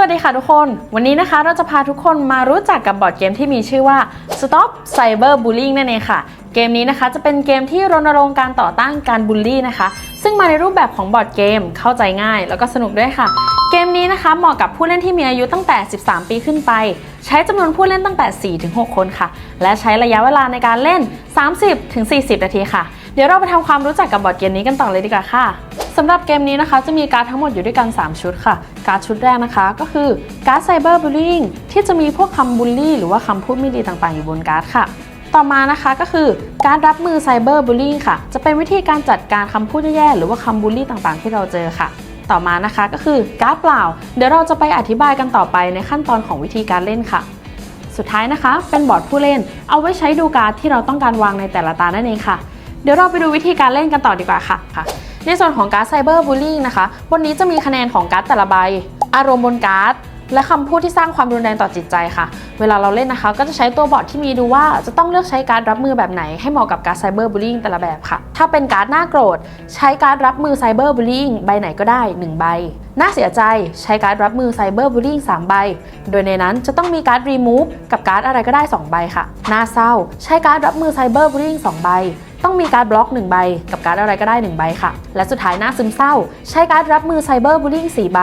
วัสดีค่ะทุกคน วันนี้นะคะเราจะพาทุกคนมารู้จักกับบอร์ดเกมที่มีชื่อว่า Stop Cyber Bullying นั่นเองค่ะ เกมนี้นะคะจะเป็นเกมที่รณรงค์การต่อต้านการบูลลี่นะคะ ซึ่งมาในรูปแบบของบอร์ดเกมเข้าใจง่าย แล้วก็สนุกด้วยค่ะ เกมนี้นะคะเหมาะกับผู้เล่นที่มีอายุตั้งแต่ 13 ปีขึ้นไป ใช้จำนวนผู้เล่นตั้งแต่ 4-6 คนค่ะ และใช้ระยะเวลาในการเล่น 30-40 นาทีค่ะ เดี๋ยวเราไปทำความรู้จักกับบอร์ดเกมนี้กันต่อเลยดีกว่าค่ะ สำหรับเกมนี้นะคะจะมีการ์ดทั้งหมดอยู่ด้วยกัน 3 ชุดค่ะ การ์ดชุดแรกนะคะก็คือการ์ดไซเบอร์บูลลิงที่จะมีพวกคำบูลลี่ หรือว่าคำพูดไม่ดีต่างๆ อยู่บนการ์ดค่ะ ต่อมานะคะก็คือการรับมือไซเบอร์บูลลิงค่ะ จะเป็นวิธีการจัดการคำพูดแย่ๆหรือว่าคำบูลลี่ต่างๆ ที่เราเจอค่ะ ต่อมานะคะก็คือการ์ดเปล่า เดี๋ยวเราจะไปอธิบายกันต่อไปในขั้นตอนของวิธีการเล่นค่ะสุดท้ายนะคะ เป็นบอร์ดผู้เล่น เอาไว้ใช้ดูการ์ดที่เราต้องการวางในแต่ละตานั่นเองค่ะ เดี๋ยวเราไปดูวิธีการเล่นกันต่อดีกว่าค่ะคะ ในส่วนของการ์ดไซเบอร์บูลลิงนะคะวันนี้จะมีคะแนนของการ์ดแต่ละใบ อารมณ์บนการ์ดและคำพูดที่สร้างความรุนแรงต่อจิตใจค่ะ เวลาเราเล่นนะคะ ก็จะใช้ตัวบอร์ดที่มีดูว่าจะต้องเลือกใช้การ์ดรับมือแบบไหน ให้เหมาะกับการไซเบอร์บูลลิงแต่ละแบบค่ะ ถ้าเป็นการ์ดหน้าโกรธ ใช้การ์ดรับมือไซเบอร์บูลลิงใบไหนก็ได้ 1 ใบ น่าเสียใจใช้การ์ดรับมือไซเบอร์บูลลิง3ใบ โดยในนั้นจะต้องมีการ์ดรีมูฟกับการ์ดอะไรก็ได้ 2 ใบค่ะ น่าเศร้า ใช้การ์ดรับมือไซเบอร์บูลลิง2ใบ ต้องมีการ์ดบล็อก 1 ใบ กับการ์ดอะไรก็ได้ 1 ใบค่ะ และสุดท้ายหน้าซึมเศร้า ใช้การ์ดรับมือไซเบอร์บูลลิง4ใบ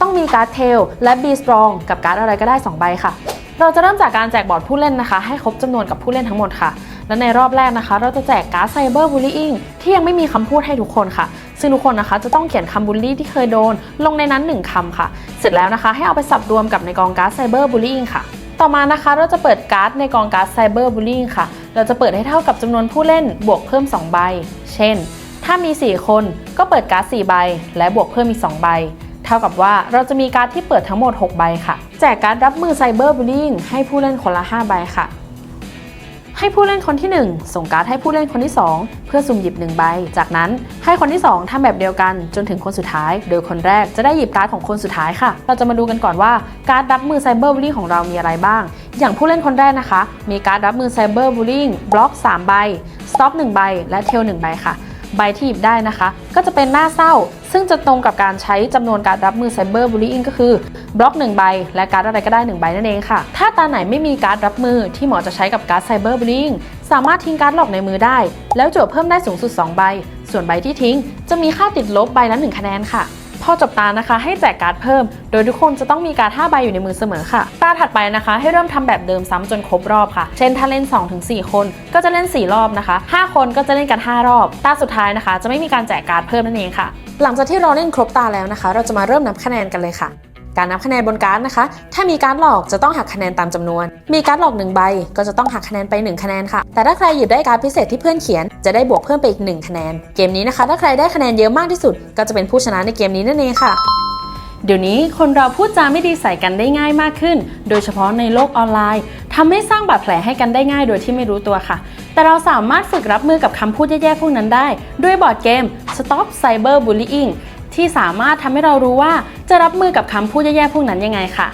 ต้องมีการ์ดเทลและบีสตรองกับการ์ดอะไรก็ได้ 2 ใบค่ะ เราจะเริ่มจากการแจกบอร์ดผู้เล่นนะคะ ให้ครบจำนวนกับผู้เล่นทั้งหมดค่ะ และในรอบแรกนะคะ เราจะแจกการ์ดไซเบอร์บูลลิงที่ยังไม่มีคำพูดให้ทุกคนค่ะ ซึ่งทุกคนนะคะจะต้องเขียนคำบูลลี่ที่เคยโดน ลงในนั้น 1คำค่ะ เสร็จแล้วนะคะให้เอาไปสับรวมกับในกองการ์ดไซเบอร์บูลลิงค่ะ ต่อมานะคะเราจะเปิดการ์ดในกองการ์ดไซเบอร์บูลลิงค่ะ เราจะเปิดให้เท่ากับจำนวนผู้เล่นบวกเพิ่ม 2 ใบ เช่น ถ้ามี 4 คนก็เปิดการ์ด 4 ใบ และบวกเพิ่มอีก 2 ใบ เท่ากับว่าเราจะมีการ์ดที่เปิดทั้งหมด 6 ใบค่ะ แจกการ์ดรับมือไซเบอร์บูลลิงให้ผู้เล่นคนละ 5 ใบค่ะ ให้ผู้เล่นคนที่ 1 ส่งการ์ดให้ผู้เล่นคนที่ 2 เพื่อสุ่มหยิบ 1 ใบ จากนั้นให้คนที่ 2ทำแบบเดียวกันจนถึงคนสุดท้าย โดยคนแรกจะได้หยิบการ์ดของคนสุดท้ายค่ะ เราจะมาดูกันก่อนว่าการ์ดรับมือไซเบอร์บูลลิงของเรามีอะไรบ้าง อย่างผู้เล่นคนแรกนะคะ มีการ์ดรับมือไซเบอร์บูลลิงบล็อก 3 ใบสต็อป1ใบ และเทล1ใบค่ะ ใบที่หยิบได้นะคะ ก็จะเป็นหน้าเศร้า ซึ่งจะตรงกับการใช้จำนวนการรับมือไซเบอร์บูลลิงก็คือบล็อก 1 ใบ และการ์ดอะไรก็ได้ 1 ใบนั่นเองค่ะ ถ้าตาไหนไม่มีการ์ดรับมือที่หมาะจะใช้กับการ์ดไซเบอร์บูลลิงสามารถทิ้งการ์ดหลอกในมือได้ แล้วจั่วเพิ่มได้สูงสุด 2 ใบ ส่วนใบที่ทิ้ง จะมีค่าติดลบใบละ1คะแนนค่ะ พอจบตานะคะ ให้แจกการ์ดเพิ่ม โดยทุกคนจะต้องมีการ์ด5ใบอยู่ในมือเสมอค่ะ ตาถัดไปนะคะ ให้เริ่มทำแบบเดิมซ้ำจนครบรอบค่ะ เช่นถ้าเล่น 2-4 คน ก็จะเล่น 4 รอบนะคะ 5 คนก็จะเล่นกัน 5 รอบ ตาสุดท้ายนะคะ จะไม่มีการแจกการ์ดเพิ่มนั่นเองค่ะ หลังจากที่เราเล่นครบตาแล้วนะคะ เราจะมาเริ่มนับคะแนนกันเลยค่ะ การนับคะแนนบนการ์ดนะคะ ถ้ามีการ์ดหลอกจะต้องหักคะแนนตามจำนวน มีการ์ดหลอก1ใบก็จะต้องหักคะแนนไป 1 คะแนนค่ะ แต่ถ้าใครหยิบได้การ์ดพิเศษที่เพื่อนเขียน จะได้บวกเพิ่มไปอีก 1 คะแนน เกมนี้นะคะ ถ้าใครได้คะแนนเยอะมากที่สุด ก็จะเป็นผู้ชนะในเกมนี้นั่นเองค่ะ เดี๋ยวนี้คนเราพูดจาไม่ดีใส่กันได้ง่ายมากขึ้น โดยเฉพาะในโลกออนไลน์ทำให้สร้างบาดแผลให้กันได้ง่ายโดยที่ไม่รู้ตัวค่ะ แต่เราสามารถฝึกรับมือกับคำพูดแย่ๆพวกนั้นได้ ด้วยบอร์ดเกม Stop Cyber Bullying ที่สามารถทำให้เรารู้ว่าจะรับมือกับคำพูดแย่ๆพวกนั้นยังไงค่ะ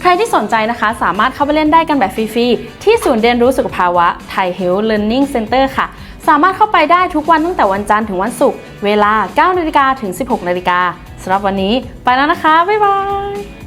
ใครที่สนใจนะคะ สามารถเข้าไปเล่นได้กันแบบฟรีๆ ที่ศูนย์เรียนรู้สุขภาวะ Thai Health Learning Center ค่ะ สามารถเข้าไปได้ทุกวันตั้งแต่วันจันทร์ถึงวันศุกร์เวลา9นาฬิกาถึง 16นาฬิกาสำหรับวันนี้ไปแล้วนะคะ บ๊ายบาย